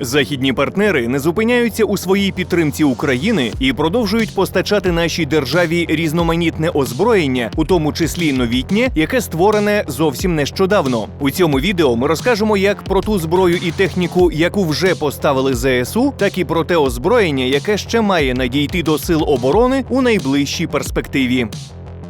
Західні партнери не зупиняються у своїй підтримці України і продовжують постачати нашій державі різноманітне озброєння, у тому числі новітнє, яке створене зовсім нещодавно. У цьому відео ми розкажемо як про ту зброю і техніку, яку вже поставили ЗСУ, так і про те озброєння, яке ще має надійти до сил оборони у найближчій перспективі.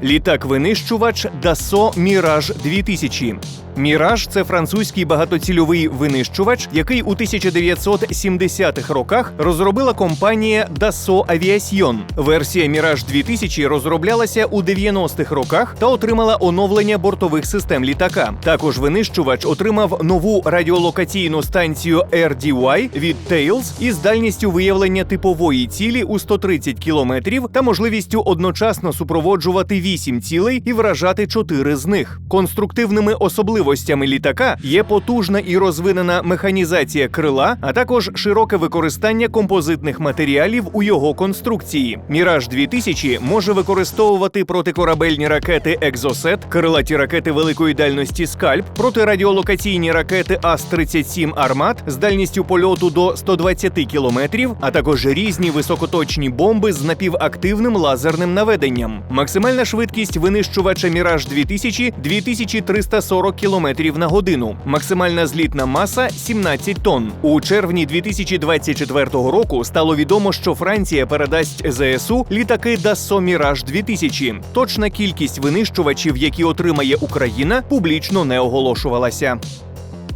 Літак-винищувач Dassault Mirage 2000. Міраж це французький багатоцільовий винищувач, який у 1970-х роках розробила компанія Dassault Aviation. Версія Міраж 2000 розроблялася у 90-х роках та отримала оновлення бортових систем літака. Також винищувач отримав нову радіолокаційну станцію RDY від Tails із дальністю виявлення типової цілі у 130 кілометрів та можливістю одночасно супроводжувати 8 цілей і вражати 4 з них. Конструктивними особливостями літака є потужна і розвинена механізація крила, а також широке використання композитних матеріалів у його конструкції. Міраж 2000 може використовувати протикорабельні ракети Екзосет, крилаті ракети великої дальності Скальп, протирадіолокаційні ракети Ас-37 Армат з дальністю польоту до 120 кілометрів, а також різні високоточні бомби з напівактивним лазерним наведенням. Максимальна швидкість винищувача Міраж 2000 – 2340 км на годину. Максимальна злітна маса 17 тонн. У червні 2024 року стало відомо, що Франція передасть ЗСУ літаки Dassault Mirage 2000. Точна кількість винищувачів, які отримає Україна, публічно не оголошувалася.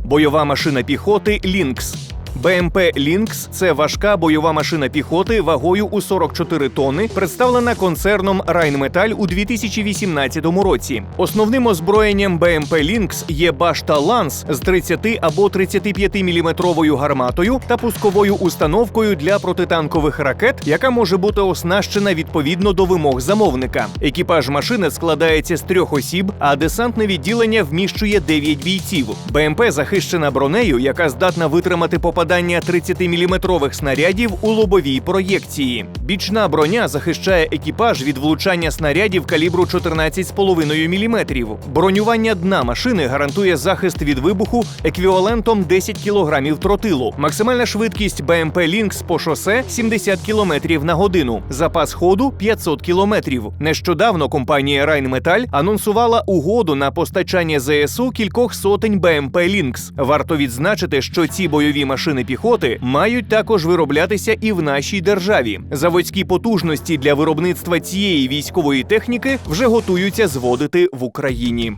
Бойова машина піхоти Лінкс. БМП Лінкс це важка бойова машина піхоти вагою у 44 тонни, представлена концерном Райнметаль у 2018 році. Основним озброєнням БМП Лінкс є башта Ланс з 30 або 35 мм гарматою та пусковою установкою для протитанкових ракет, яка може бути оснащена відповідно до вимог замовника. Екіпаж машини складається з трьох осіб, а десантне відділення вміщує 9 бійців. БМП захищена бронею, яка здатна витримати попадання 30-мм снарядів у лобовій проєкції. Бічна броня захищає екіпаж від влучання снарядів калібру 14,5 мм. Бронювання дна машини гарантує захист від вибуху еквівалентом 10 кг тротилу. Максимальна швидкість БМП Лінкс по шосе 70 км на годину. Запас ходу 500 км. Нещодавно компанія Райнметаль анонсувала угоду на постачання ЗСУ кількох сотень БМП Лінкс. Варто відзначити, що ці бойові машини піхоти мають також вироблятися і в нашій державі. Заводські потужності для виробництва цієї військової техніки вже готуються зводити в Україні.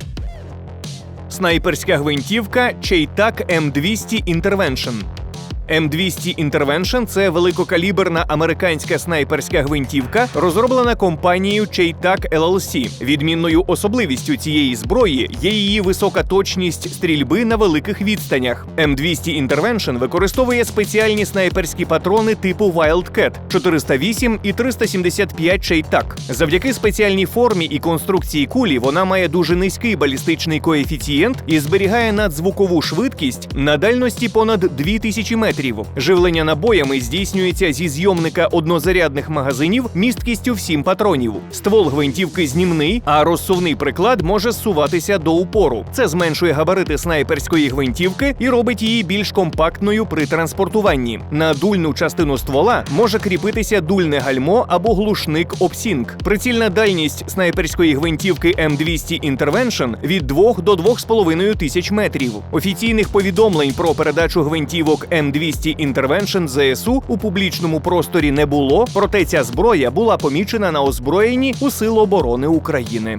Снайперська гвинтівка Чейтак М200 Intervention. М200 Intervention – це великокаліберна американська снайперська гвинтівка, розроблена компанією Chaytak LLC. Відмінною особливістю цієї зброї є її висока точність стрільби на великих відстанях. М200 Intervention використовує спеціальні снайперські патрони типу Wildcat 408 і 375 Chaytak. Завдяки спеціальній формі і конструкції кулі вона має дуже низький балістичний коефіцієнт і зберігає надзвукову швидкість на дальності понад 2000 метрів. Живлення набоями здійснюється зі зйомника однозарядних магазинів місткістю в 7 патронів. Ствол гвинтівки знімний, а розсувний приклад може зсуватися до упору. Це зменшує габарити снайперської гвинтівки і робить її більш компактною при транспортуванні. На дульну частину ствола може кріпитися дульне гальмо або глушник Обсінк. Прицільна дальність снайперської гвинтівки М200 Intervention від 2 до 2,5 тисяч метрів. Офіційних повідомлень про передачу гвинтівок М200 Intervention ЗСУ у публічному просторі не було, проте ця зброя була помічена на озброєнні у Сил оборони України.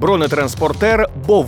Бронетранспортер БОВ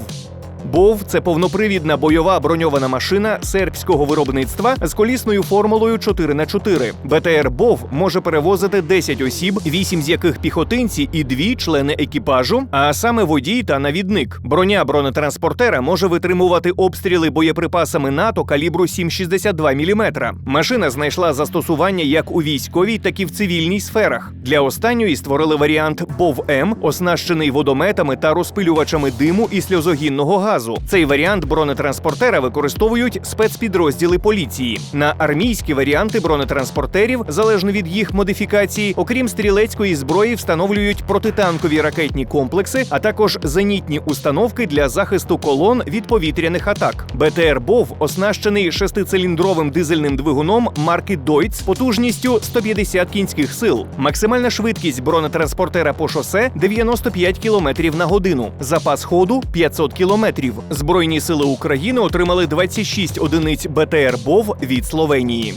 БОВ це повнопривідна бойова броньована машина сербського виробництва з колісною формулою 4х4. БТР БОВ може перевозити 10 осіб, 8 з яких піхотинці і 2 члени екіпажу, а саме водій та навідник. Броня бронетранспортера може витримувати обстріли боєприпасами НАТО калібру 7,62 мм. Машина знайшла застосування як у військовій, так і в цивільній сферах. Для останньої створили варіант БОВ М, оснащений водометами та розпилювачами диму і сльозогінного газу. Газу. Цей варіант бронетранспортера використовують спецпідрозділи поліції. На армійські варіанти бронетранспортерів, залежно від їх модифікації, окрім стрілецької зброї, встановлюють протитанкові ракетні комплекси, а також зенітні установки для захисту колон від повітряних атак. БТР БОВ оснащений шестициліндровим дизельним двигуном марки Deutz потужністю 150 кінських сил. Максимальна швидкість бронетранспортера по шосе 95 км на годину. Запас ходу 500 км. Збройні сили України отримали 26 одиниць БТР БОВ від Словенії.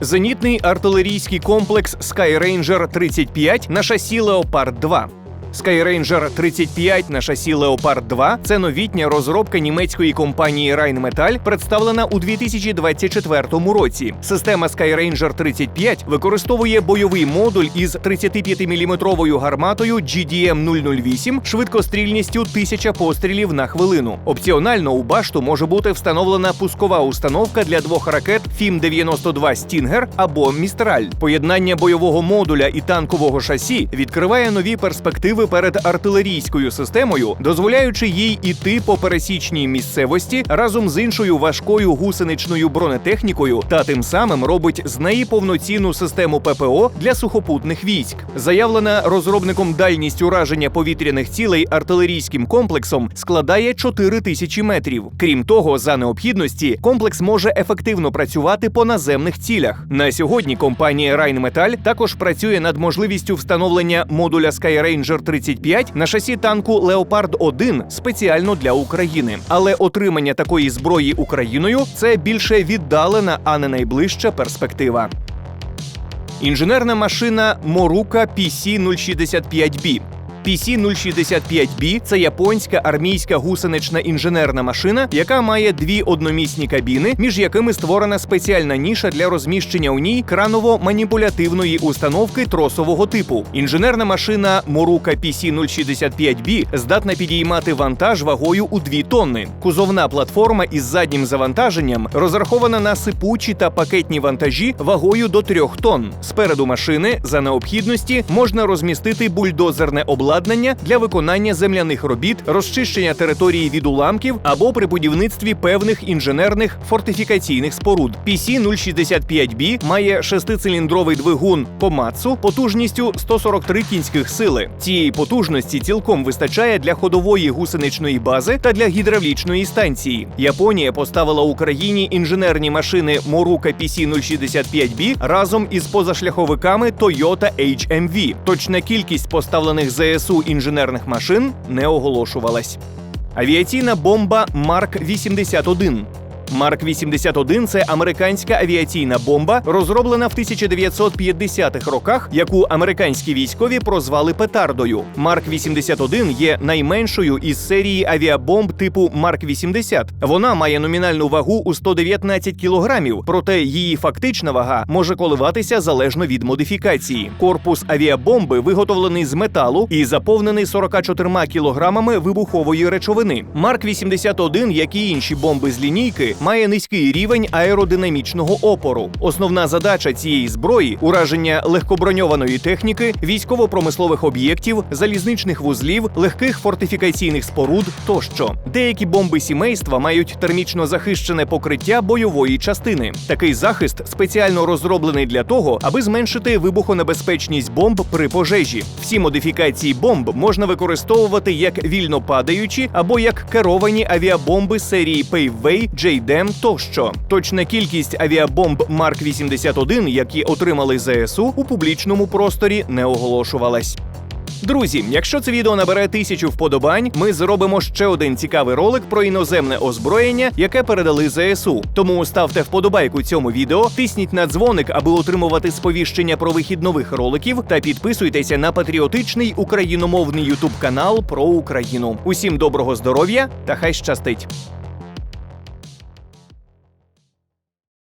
Зенітний артилерійський комплекс Skyranger 35 на шасі Леопард 2. Skyranger 35 на шасі Leopard 2 це новітня розробка німецької компанії Rheinmetall, представлена у 2024 році. Система Skyranger 35 використовує бойовий модуль із 35-мм гарматою GDM-008 швидкострільністю 1000 пострілів на хвилину. Опціонально у башту може бути встановлена пускова установка для двох ракет FIM-92 Stinger або Містраль. Поєднання бойового модуля і танкового шасі відкриває нові перспективи перед артилерійською системою, дозволяючи їй іти по пересічній місцевості разом з іншою важкою гусеничною бронетехнікою, та тим самим робить з неї повноцінну систему ППО для сухопутних військ. Заявлена розробником дальність ураження повітряних цілей артилерійським комплексом складає 4 тисячі метрів. Крім того, за необхідності комплекс може ефективно працювати по наземних цілях. На сьогодні компанія Rheinmetall також працює над можливістю встановлення модуля Skyranger 35 на шасі танку Леопард 1 спеціально для України. Але отримання такої зброї Україною це більше віддалена, а не найближча перспектива. Інженерна машина Морука PC-065B. PC-065B – це японська армійська гусенична інженерна машина, яка має дві одномісні кабіни, між якими створена спеціальна ніша для розміщення у ній краново-маніпулятивної установки тросового типу. Інженерна машина Moruka PC-065B здатна підіймати вантаж вагою у 2 тонни. Кузовна платформа із заднім завантаженням розрахована на сипучі та пакетні вантажі вагою до 3 тонн. Спереду машини за необхідності можна розмістити бульдозерне обладнання для виконання земляних робіт, розчищення території від уламків або при будівництві певних інженерних фортифікаційних споруд. PC-065B має шестициліндровий двигун Komatsu потужністю 143 кінських сили. Цієї потужності цілком вистачає для ходової гусеничної бази та для гідравлічної станції. Японія поставила Україні інженерні машини Moruka PC-065B разом із позашляховиками Toyota HMV. Точна кількість поставлених ЗСУ інженерних машин не оголошувалась. Авіаційна бомба Марк 81 Марк 81 це американська авіаційна бомба, розроблена в 1950-х роках, яку американські військові прозвали петардою. Марк 81 є найменшою із серії авіабомб типу Марк 80. Вона має номінальну вагу у 119 кілограмів, проте її фактична вага може коливатися залежно від модифікації. Корпус авіабомби виготовлений з металу і заповнений 44 кілограмами вибухової речовини. Марк 81, як і інші бомби з лінійки, має низький рівень аеродинамічного опору. Основна задача цієї зброї ураження легкоброньованої техніки, військово-промислових об'єктів, залізничних вузлів, легких фортифікаційних споруд тощо. Деякі бомби сімейства мають термічно захищене покриття бойової частини. Такий захист спеціально розроблений для того, аби зменшити вибухонебезпечність бомб при пожежі. Всі модифікації бомб можна використовувати як вільно падаючі або як керовані авіабомби серії Paveway, JDAM тощо. Точна кількість авіабомб Марк 81, які отримали ЗСУ, у публічному просторі не оголошувалась. Друзі, якщо це відео набере тисячу вподобань, ми зробимо ще один цікавий ролик про іноземне озброєння, яке передали ЗСУ. Тому ставте вподобайку цьому відео, тисніть на дзвоник, аби отримувати сповіщення про вихід нових роликів, та підписуйтеся на патріотичний україномовний ютуб канал про Україну. Усім доброго здоров'я та хай щастить!